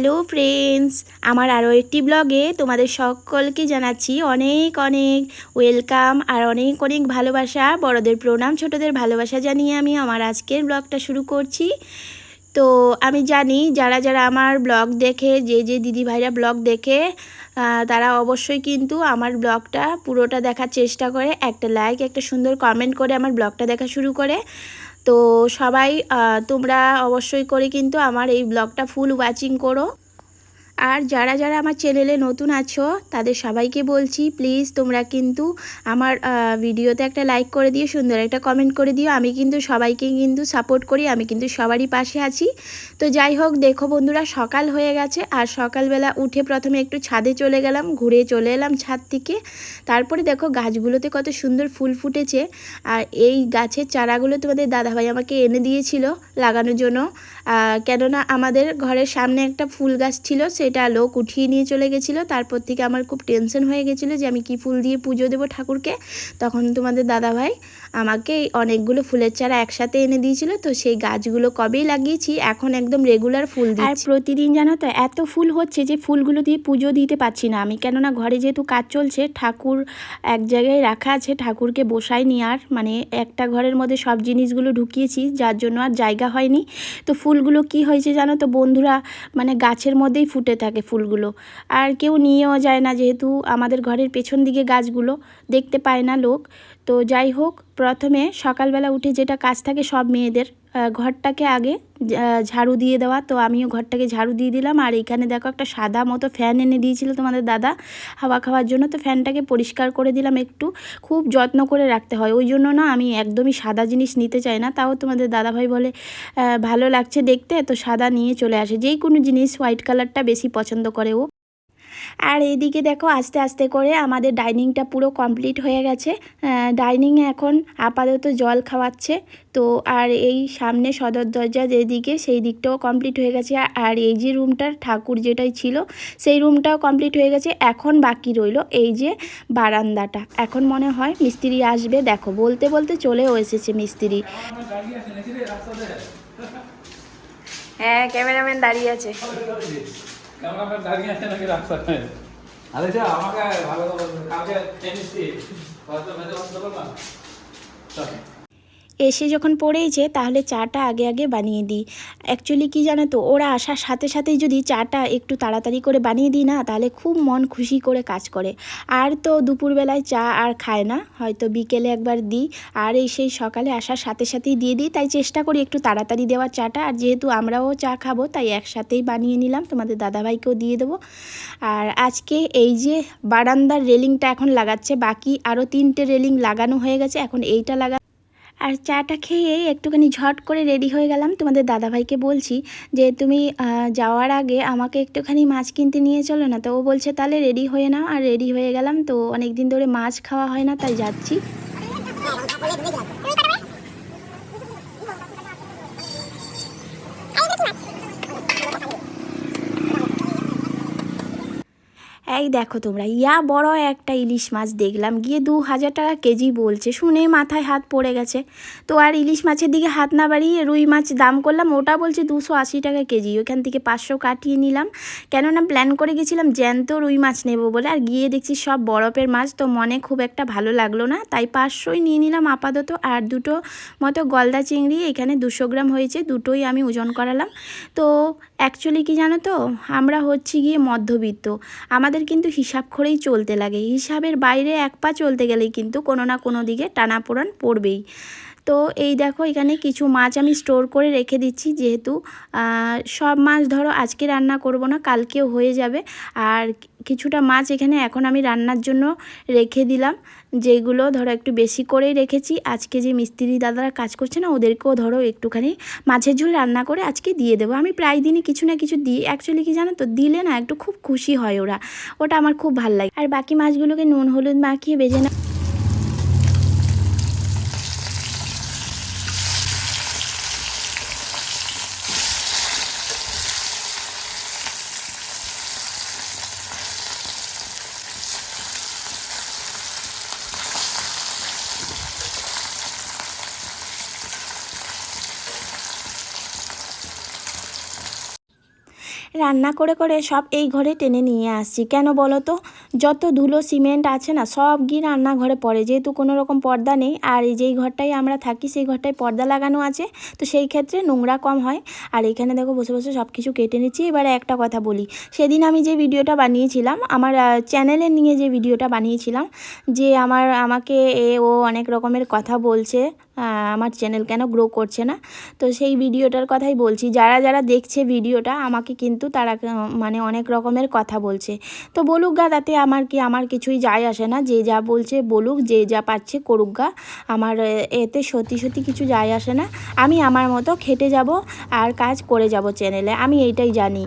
Hello friends, আমার আরও একটি ব্লগে তোমাদের সকলকে জানাচ্ছি অনেক অনেক ওয়েলকাম আর অনেক অনেক ভালোবাসা। বড়দের প্রণাম, ছোটদের ভালোবাসা জানিয়ে আমি আমার আজকের ব্লগটা শুরু করছি। তো আমি জানি যারা যারা আমার ব্লগ দেখে, যে যে দিদি ভাইরা ব্লগ দেখে তারা অবশ্যই কিন্তু আমার ব্লগটা পুরোটা দেখার চেষ্টা করে, একটা লাইক একটা সুন্দর কমেন্ট করে আমার ব্লগটা দেখা শুরু করে। তো সবাই তোমরা অবশ্যই করে কিন্তু আমার এই ব্লগটা ফুল ওয়াচিং করো। আর যারা যারা আমার চ্যানেলে নতুন আছো, তাদের সবাইকে বলছি প্লিজ তোমরা কিন্তু আমার ভিডিওতে একটা লাইক করে দিও, সুন্দর একটা কমেন্ট করে দিও। আমি কিন্তু সবাইকে কিন্তু সাপোর্ট করি, আমি কিন্তু সবারই পাশে আছি। তো যাই হোক, দেখো বন্ধুরা, সকাল হয়ে গেছে, আর সকালবেলা উঠে প্রথমে একটু ছাদে চলে গেলাম, ঘুরে চলে এলাম ছাদ থেকে। তারপরে দেখো গাছগুলোতে কত সুন্দর ফুল ফুটেছে, আর এই গাছের চারাগুলো তোমাদের দাদাভাই আমাকে এনে দিয়েছিল লাগানোর জন্য। কেননা আমাদের ঘরের সামনে একটা ফুল গাছ ছিল সেটা লোক উঠিয়ে নিয়ে চলে গেছিল। তারপর থেকে আমার খুব টেনশন হয়ে গেছিল যে আমি কি ফুল দিয়ে পুজো দেবো ঠাকুরকে। তখন তোমাদের দাদাভাই আমাকে অনেকগুলো ফুলের চারা একসাথে এনে দিয়েছিল। তো সেই গাছগুলো কবেই লাগিয়েছি এখন একদম রেগুলার ফুল আর প্রতিদিন জানো তো এত ফুল হচ্ছে যে ফুলগুলো দিয়ে পুজো দিতে পারছি না আমি। কেননা ঘরে যেহেতু কাজ চলছে ঠাকুর এক জায়গায় রাখা আছে ঠাকুরকে বসাই বসাইনি আর। মানে একটা ঘরের মধ্যে সব জিনিসগুলো ঢুকিয়েছি যার জন্য আর জায়গা হয়নি। তো ফুলগুলো কি হয়েছে জানো তো বন্ধুরা মানে গাছের মধ্যেই ফুটে থাকে ফুলগুলো। আর কেউ নিয়েও যায় না যেহেতু আমাদের ঘরের পেছন দিকে গাছগুলো দেখতে পায় না লোক। তো যাই হোক, প্রথমে সকালবেলা উঠে যেটা কাজ থাকে সব মেয়েদের ঘরটাকে আগে ঝাড়ু দিয়ে দেওয়া। তো আমিও ঘরটাকে ঝাড়ু দিয়ে দিলাম। আর এখানে দেখো একটা সাদা মতো ফ্যান এনে দিয়েছিল তোমাদের দাদা হাওয়া খাওয়ার জন্য। তো ফ্যানটাকে পরিষ্কার করে দিলাম একটু। খুব যত্ন করে রাখতে হয়। ওই জন্য না আমি একদমই সাদা জিনিস নিতে চাই না। তাও তোমাদের দাদাভাই বলে ভালো লাগছে দেখতে। তো সাদা নিয়ে চলে আসে। যেই কোনো জিনিস হোয়াইট কালারটা বেশি পছন্দ করে ও। আর এইদিকে দেখো আস্তে আস্তে করে আমাদের ডাইনিংটা পুরো কমপ্লিট হয়ে গেছে। ডাইনিংয়ে এখন আপাতত জল খাওয়াচ্ছে। তো আর এই সামনে সদর দরজা যেদিকে সেই দিকটাও কমপ্লিট হয়ে গেছে। আর এই যে রুমটার ঠাকুর যেটাই ছিল, সেই রুমটাও কমপ্লিট হয়ে গেছে। এখন বাকি রইল এই যে বারান্দাটা। এখন মনে হয় মিস্ত্রি আসবে। দেখো, বলতে বলতে চলেও এসেছে মিস্ত্রি। হ্যাঁ ক্যামেরাম্যান দাঁড়িয়ে আছে। দাঁড়িয়ে আছে নাকি আরে যা আমাকে ভালো কালকে টেনিস দিয়ে। হয়তো মেজে না পারবা এসে যখন পড়েইছে তাহলে চাটা আগে আগে বানিয়ে দিই। অ্যাকচুয়ালি কি জানো তো, ওরা আসার সাথে সাথেই যদি চাটা একটু তাড়াতাড়ি করে বানিয়ে দিই না, তাহলে খুব মন খুশি করে কাজ করে। আর তো দুপুরবেলায় চা আর খায় না, হয়তো বিকেলে একবার দিই। আর এই সেই সকালে আসার সাথে সাথেই দিয়ে দিই, তাই চেষ্টা করি একটু তাড়াতাড়ি দেওয়ার চাটা। আর যেহেতু আমরাও চা খাব, তাই একসাথেই বানিয়ে নিলাম, তোমাদের দাদাভাইকেও দিয়ে দেবো। আর আজকে এই যে বারান্দার রেলিংটা এখন লাগাচ্ছে, বাকি আরও তিনটে রেলিং লাগানো হয়ে গেছে, এখন এইটা লাগা আর চাটা খেয়ে একটুখানি ঝট করে রেডি হয়ে গেলাম তোমাদের দাদাভাইকে বলছি যে তুমি যাওয়ার আগে আমাকে একটুখানি মাছ কিনতে নিয়ে চলো না তো ও বলছে তাহলে রেডি হয়ে নাও আর রেডি হয়ে গেলাম তো অনেক দিন ধরে মাছ খাওয়া হয় না তাই যাচ্ছি এই দেখো তোমরা, ইয়া বড় একটা ইলিশ মাছ দেখলাম, গিয়ে দু হাজার টাকা কেজি বলছে, শুনে মাথায় হাত পড়ে গেছে। তো আর ইলিশ মাছের দিকে হাত না বাড়িয়ে রুই মাছ দাম করলাম, ওটা বলছে দুশো আশি টাকা কেজি, ওখান থেকে পাঁচশো কাটিয়ে নিলাম। কেননা প্ল্যান করে গেছিলাম জ্যান্ত রুই মাছ নেব বলে, আর গিয়ে দেখছি সব বরফের মাছ, তো মনে খুব একটা ভালো লাগল না, তাই পাঁচশোই নিয়ে নিলাম আপাতত, আর দুটো মতো গলদা চিংড়ি, এখানে দুশো গ্রাম হয়েছে, দুটোই আমি ওজন করালাম। তো অ্যাকচুয়ালি কি জানো তো, আমরা হচ্ছি গিয়ে মধ্যবিত্ত, আমাদের কিন্তু হিসাব করেই চলতে লাগে। হিসাবের বাইরে এক পা চলতে গেলেই কিন্তু কোনো না কোনো দিকে টানাপোড়ান পড়বেই। তো এই দেখো এখানে কিছু মাছ আমি স্টোর করে রেখে দিচ্ছি যেহেতু সব মাছ ধরো আজকে রান্না করব না, কালকেও হয়ে যাবে। আর কিছুটা মাছ এখানে এখন আমি রান্নার জন্য রেখে দিলাম। যেগুলো ধরো একটু বেশি করেই রেখেছি। আজকে যে মিস্ত্রি দাদারা কাজ করছে না, ওদেরকেও ধরো একটুখানি মাছের ঝোল রান্না করে আজকে দিয়ে দেবো। আমি প্রায় দিনই কিছু না কিছু দিই। অ্যাকচুয়ালি কি জানো তো, দিলে না একটু খুব খুশি হয় ওরা। ওটা আমার খুব ভালো লাগে। আর বাকি মাছগুলোকে নুন, হলুদ মাখিয়ে বেজে না রান্না করে করে সব এই ঘরে টেনে নিয়ে আসছি। কেন বলো তো? যত ধুলো, সিমেন্ট আছে না, সব গিয়ে রান্নাঘরে পড়ে। যেহেতু কোনো রকম পর্দা নেই, আর এই যেই ঘরটায় আমরা থাকি, সেই ঘরটায় পর্দা লাগানো আছে। তো সেই ক্ষেত্রে নোংরা কম হয়। আর এখানে দেখো, বসে বসে সব কিছু কেটে নিচ্ছি। এবারে একটা কথা বলি। সেদিন আমি যে ভিডিওটা বানিয়েছিলাম, আমার চ্যানেলে নিয়ে যে ভিডিওটা বানিয়েছিলাম, যে আমার, আমাকে এ, ও অনেক রকমের কথা বলছে আমার চ্যানেল কেন গ্রো করছে না? তো সেই ভিডিওটার কথাই বলছি। যারা যারা দেখছে ভিডিওটা, আমাকে কিন্তু তারা মানে অনেক রকমের কথা বলছে। তো বলুক গা, তাতে আমার কি, আমার কিছুই যায় আসে না। যে যা বলছে বলুক, যে যা পাচ্ছে করুক গা। আমার এতে সত্যি সত্যি কিছু যায় আসে না। আমি আমার মতো খেটে যাব আর কাজ করে যাব চ্যানেলে। আমি এইটাই জানি।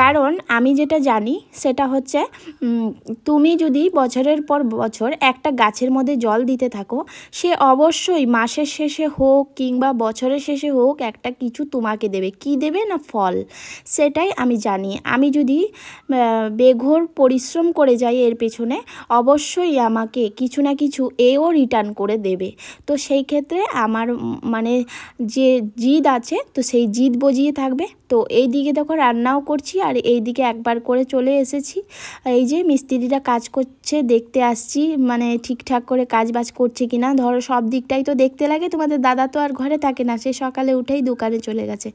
কারণ আমি যেটা জানি, সেটা হচ্ছে তুমি যদি বছরের পর বছর একটা গাছের মধ্যে জল দিতে থাকো, সে অবশ্যই মাসের শেষে হোক কিংবা বছরের শেষে হোক একটা কিছু তোমাকে দেবে। কি দেবে না ফল? সেটাই আমি জানি। আমি যদি বেঘোর পরিশ্রম করে যাই এর পেছনে, অবশ্যই আমাকে কিছু না কিছু এও রিটার্ন করে দেবে। তো সেই ক্ষেত্রে আমার মানে যে জিদ আছে, তো সেই জিদ বজিয়ে থাকবে। তো এই দিকে দেখো রান্নাও করছি আর এই দিকে একবার করে চলে এসেছি। এই যে মিস্ত্রিরা কাজ করছে, দেখতে আসছি মানে ঠিকঠাক করে কাজ বাজ করছে কিনা। ধরো সব দিকটাই তো দেখতে লাগে, তোমাদের দাদা তো আর ঘরে থাকে না, সে সকালে উঠেই দোকানে চলে গেছে।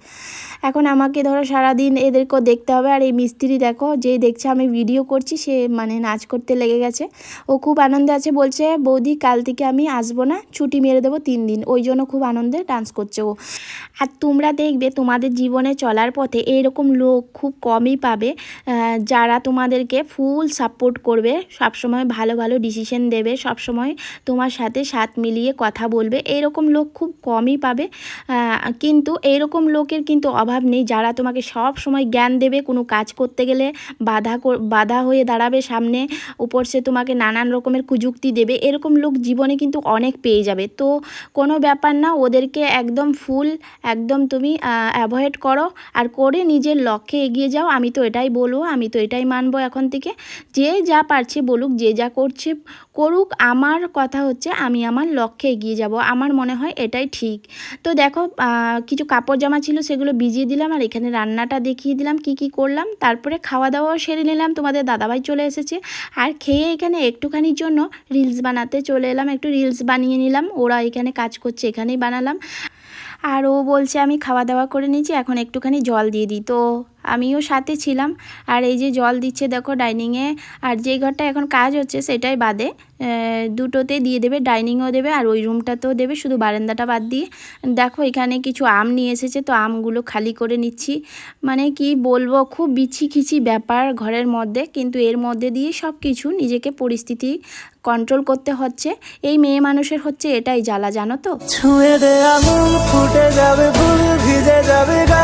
এখন আমাকে ধরো সারাদিন এদেরকেও দেখতে হবে। আর এই মিস্ত্রি দেখো, যে দেখছে আমি ভিডিও করছি, সে মানে নাচ করতে লেগে গেছে। ও খুব আনন্দে আছে, বলছে, বৌদি, কাল থেকে আমি আসব না, ছুটি মেরে দেবো তিন দিন। ওই জন্য খুব আনন্দে ডান্স করছে ও। আর তোমরা দেখবে, তোমাদের জীবনে চলার পথে এইরকম লোক খুব কমই পাবে যারা তোমাদেরকে ফুল সাপোর্ট করবে, সবসময় ভালো ভালো ডিসিশন দেবে, সবসময় তোমার সাথে সাথ মিলিয়ে কথা বলবে এইরকম লোক খুব কমই পাবে। কিন্তু এইরকম লোকের কিন্তু অভাব নেই, যারা তোমাকে সব সময় জ্ঞান দেবে, কোনো কাজ করতে গেলে বাধা বাধা হয়ে দাঁড়াবে সামনে, উপর সে তোমাকে নানান রকমের কুযুক্তি দেবে, এরকম লোক জীবনে কিন্তু অনেক পেয়ে যাবে। তো কোনো ব্যাপার না, ওদেরকে একদম ফুল একদম তুমি অ্যাভয়েড করো আর করে নিজের লক্ষ্যে এগিয়ে যাও, আমি তো এটাই বলব, আমি তো এটাই মানবো এখন থেকে। যে যা পারছে বলুক, যে যা করছে করুক, আমার কথা হচ্ছে আমি আমার লক্ষ্যে এগিয়ে যাব, আমার মনে হয় এটাই ঠিক। তো দেখো কিছু কাপড় জামা ছিল, সেগুলো ভিজিয়ে দিলাম আর এখানে রান্নাটা দেখিয়ে দিলাম, কি কি করলাম। তারপরে খাওয়া দাওয়াও সেরে নিলাম, তোমাদের দাদাভাই চলে এসেছে। আর খেয়ে এখানে একটুখানির জন্য রিলস বানাতে চলে এলাম, একটু রিলস বানিয়ে নিলাম, ওরা এখানে কাজ করছে, এখানেই বানালাম। আর ও বলছে আমি খাওয়া দাওয়া করে নিয়েছি এখন একটুখানি জল দিয়ে দিই। তো আমিও সাথে ছিলাম। আর এই যে জল দিচ্ছে দেখো ডাইনিংয়ে আর যে ঘরটা এখন কাজ হচ্ছে সেটাই বাদে দুটোতে দিয়ে দেবে ডাইনিংও দেবে, আর ওই রুমটাতেও দেবে, শুধু বারান্দাটা বাদ দিয়ে। দেখো এখানে কিছু আম নিয়ে এসেছে, তো আমগুলো খালি করে নিচ্ছি। মানে কি বলব, খুব বিছি খিচি ব্যাপার ঘরের মধ্যে, কিন্তু এর মধ্যে দিয়ে সব কিছু নিজেকে পরিস্থিতি কন্ট্রোল করতে হচ্ছে। এই মেয়ে মানুষের হচ্ছে এটাই জ্বালা, জানো তো? ছুঁয়ে ফুটে যাবে ভিজে যাবে গা।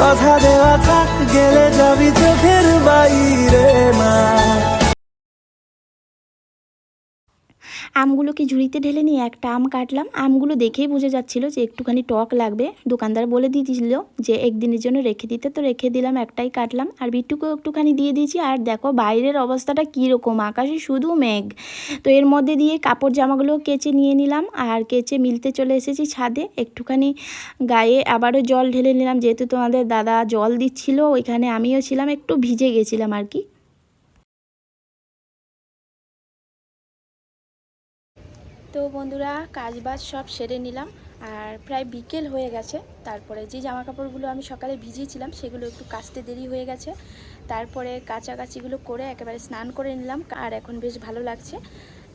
কথা দেওয়া থাক গেলে যাবি চোখের বাইরে না আমগুলোকে ঝুড়িতে ঢেলে নিয়ে একটা আম কাটলাম। আমগুলো দেখেই বোঝা যাচ্ছিল যে একটুখানি টক লাগবে। দোকানদার বলে দিয়েছিল যে, একদিনের জন্য রেখে দিতে। তো রেখে দিলাম, একটাই কাটলাম। আর বিট্টুকেও একটুখানি দিয়ে দিয়েছি। আর দেখো বাইরের অবস্থাটা কীরকম? আকাশে শুধু মেঘ। তো এর মধ্যে দিয়ে কাপড় জামাগুলো কেচে নিয়ে নিলাম। আর কেচে মিলতে চলে এসেছি ছাদে। একটুখানি গায়ে আবারও জল ঢেলে নিলাম। যেহেতু তোমাদের দাদা জল দিচ্ছিল, ওইখানে আমিও ছিলাম। একটু ভিজে গেছিলাম আর কি। তো বন্ধুরা, কাজবাজ সব সেরে নিলাম। আর প্রায় বিকেল হয়ে গেছে। তারপরে যে জামা কাপড়গুলো আমি সকালে ভিজিয়েছিলাম, সেগুলো একটু কাচতে দেরি হয়ে গেছে। তারপরে কাচাকাচিগুলো করে একেবারে স্নান করে নিলাম। আর এখন বেশ ভালো লাগছে।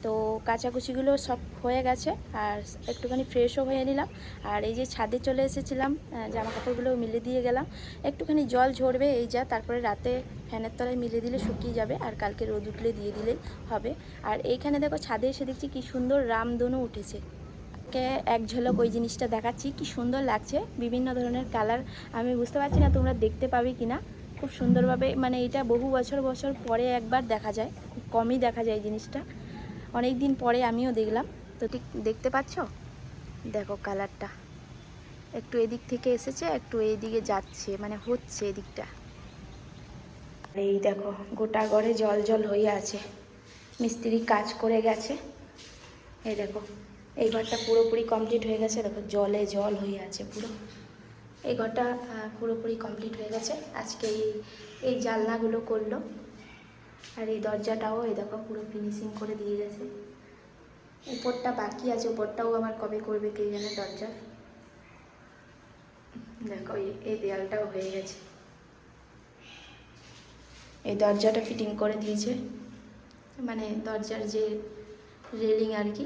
তো কাচাকুচিগুলো সব হয়ে গেছে আর একটুখানি ফ্রেশও হয়ে নিলাম। আর এই যে ছাদে চলে এসেছিলাম জামা কাপড়গুলো মিলে দিয়ে গেলাম। একটুখানি জল ঝরবে এই যা, তারপরে রাতে ফ্যানের তলায় মিলে দিলে শুকিয়ে যাবে আর কালকে রোদ উঠলে দিয়ে দিলে হবে। আর এইখানে দেখো ছাদে এসে দেখছি কি সুন্দর রামধনু উঠেছে। কে এক ঝলক ওই জিনিসটা দেখাচ্ছি, কি সুন্দর লাগছে। বিভিন্ন ধরনের কালার, আমি বুঝতে পারছি না তোমরা দেখতে পাবে কি না। খুব সুন্দরভাবে মানে এটা বহু বছর বছর পরে একবার দেখা যায়, খুব কমই দেখা যায় এই জিনিসটা। অনেক দিন পরে আমিও দেখলাম। তো ঠিক দেখতে পাচ্ছ? দেখো কালারটা। একটু এদিক থেকে এসেছে, একটু এইদিকে যাচ্ছে মানে হচ্ছে এদিকটা। আর এই দেখো, গোটা ঘরে জল জল হয়ে আছে। মিস্ত্রি কাজ করে গেছে। এই দেখো, এই ঘরটা পুরোপুরি কমপ্লিট হয়ে গেছে। দেখো, জলে জল হয়ে আছে পুরো। এই ঘরটা পুরোপুরি কমপ্লিট হয়ে গেছে। আজকে এই এই জানলাগুলো করল। আর এই দরজাটাও, এই দেখো পুরো ফিনিশিং করে দিয়ে গেছে। উপরটা বাকি আছে, উপরটাও আমার কবে করবে কে জানে দরজা দেখো, এই- এই দেয়ালটাও হয়ে গেছে। এই দরজাটা ফিটিং করে দিয়েছে। মানে দরজার যে রেলিং আর কি।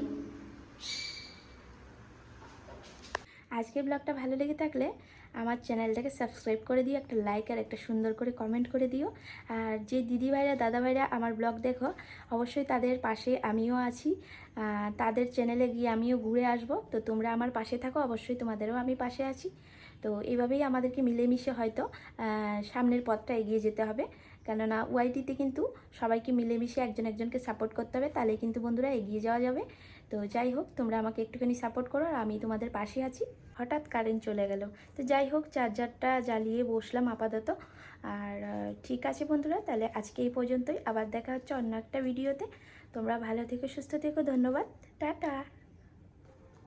আজকের ব্লগটা ভালো লেগে থাকলে আমার চ্যানেলটাকে সাবস্ক্রাইব করে দিও, একটা লাইক আর একটা সুন্দর করে কমেন্ট করে দিও। আর যে দিদি ভাইরা দাদা ভাইরা আমার ব্লগ দেখো, অবশ্যই তাদের পাশে আমিও আছি। তাদের চ্যানেলে গিয়ে আমিও ঘুরে আসব। তো তোমরা আমার পাশে থাকো, অবশ্যই তোমাদেরও আমি পাশে আছি। তো এইভাবেই আমাদেরকে মিলেমিশে হয়তো সামনের পথটা এগিয়ে যেতে হবে। কেননা ওয়াইটিতে কিন্তু সবাইকে মিলেমিশে একজন একজনকে সাপোর্ট করতে হবে তাহলে কিন্তু বন্ধুরা এগিয়ে যাওয়া যাবে। তো যাই হোক, তোমরা আমাকে একটুখানি সাপোর্ট করো আর আমি তোমাদের পাশে আছি। হঠাৎ কারেন্ট চলে গেল। তো যাই হোক চার্জারটা জ্বালিয়ে বসলাম আপাতত। আর ঠিক আছে বন্ধুরা, তাহলে আজকে এই পর্যন্তই। আবার দেখা হচ্ছে অন্য একটা ভিডিওতে তোমরা ভালো থেকো, সুস্থ থেকো, ধন্যবাদ। টাটা!